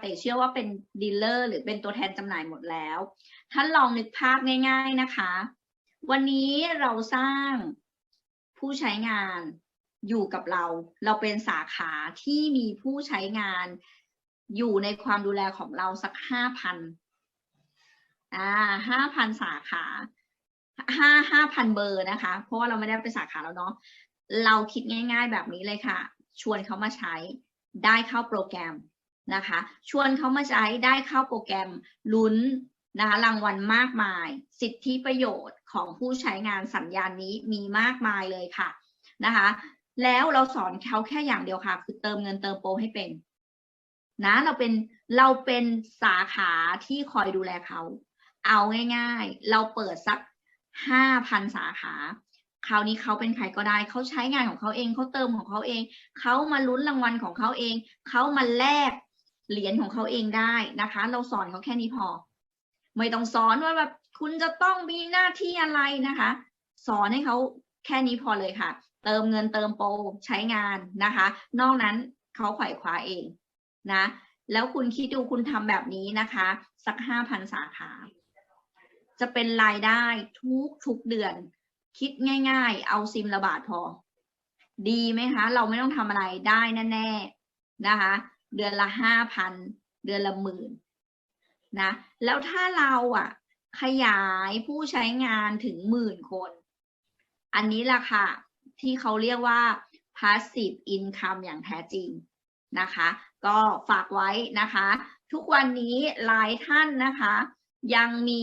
แต่เชื่อว่าเป็นดีลเลอร์หรือเป็นตัวแทนจำหน่ายหมดแล้ว ท่านลองนึกภาพง่าย ๆนะคะ วันนี้เราสร้างผู้ใช้งานอยู่กับเรา เราเป็นสาขาที่มีผู้ใช้งานอยู่ในความดูแลของเราสักห้าพันอ่าห้าพันสาขาห้าห้าพันเบอร์นะคะ เพราะว่าเราไม่ได้เป็นสาขาแล้วเนาะ เราคิดง่าย ๆ แบบนี้เลยค่ะ ชวนเขามาใช้ได้เข้าโปรแกรม นะคะ ชวนเขามาใช้ได้เข้าโปรแกรมลุ้นนะคะรางวัลมากมาย สิทธิประโยชน์ของผู้ใช้งานสัญญาณนี้มีมากมายเลยค่ะนะคะ แล้วเราสอนเขาแค่อย่างเดียวค่ะ คือเติมเงินเติมโปรให้เป็นนะเราเป็นเราเป็นสาขาที่คอยดูแลเขา เอาง่ายๆ เราเปิดสักห้าพันสาขา คราวนี้เขาเป็นใครก็ได้ เขาใช้งานของเขาเอง เขาเติมของเขาเอง เขามาลุ้นรางวัลของเขาเอง เขามาแลก เหรียญของเขาเองได้นะคะ เราสอนเขาแค่นี้พอ ไม่ต้องสอนว่าแบบคุณจะต้องมีหน้าที่อะไรนะคะ สอนให้เขาแค่นี้พอเลยค่ะ เติมเงินเติมโปรใช้งานนะคะ นอกนั้นเขาไขว่คว้าเองนะ แล้วคุณคิดดูคุณทำแบบนี้นะคะ สักห้าพันสาขา จะเป็นรายได้ทุกทุกเดือน คิดง่ายๆ เอาซิมละบาทพอ ดีไหมคะ เราไม่ต้องทำอะไรได้แน่ๆนะคะ เดือนละห้าพันเดือนละหมื่นนะแล้วถ้าเราอะ ขยายผู้ใช้งานถึงหมื่นคน อันนี้ล่ะค่ะ ที่เขาเรียกว่า passive income อย่างแท้จริงนะคะ ก็ฝากไว้นะคะ ทุกวันนี้หลายท่านนะคะ ยังมี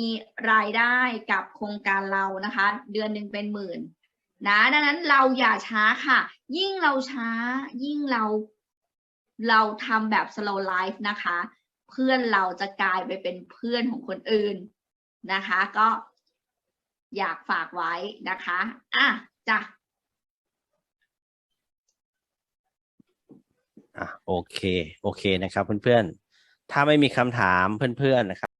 รายได้กับโครงการเรานะคะ เดือนหนึ่งเป็นหมื่นนะดังนั้นเราอย่าช้าค่ะ ยิ่งเราช้ายิ่งเรา เราทำแบบ slow life นะคะ เพื่อนเราจะกลายไปเป็นเพื่อนของคนอื่นนะคะ ก็อยากฝากไว้นะคะอะจ้ะอะโอเค โอเคนะครับเพื่อนๆ ถ้าไม่มีคำถามเพื่อนๆนะครับ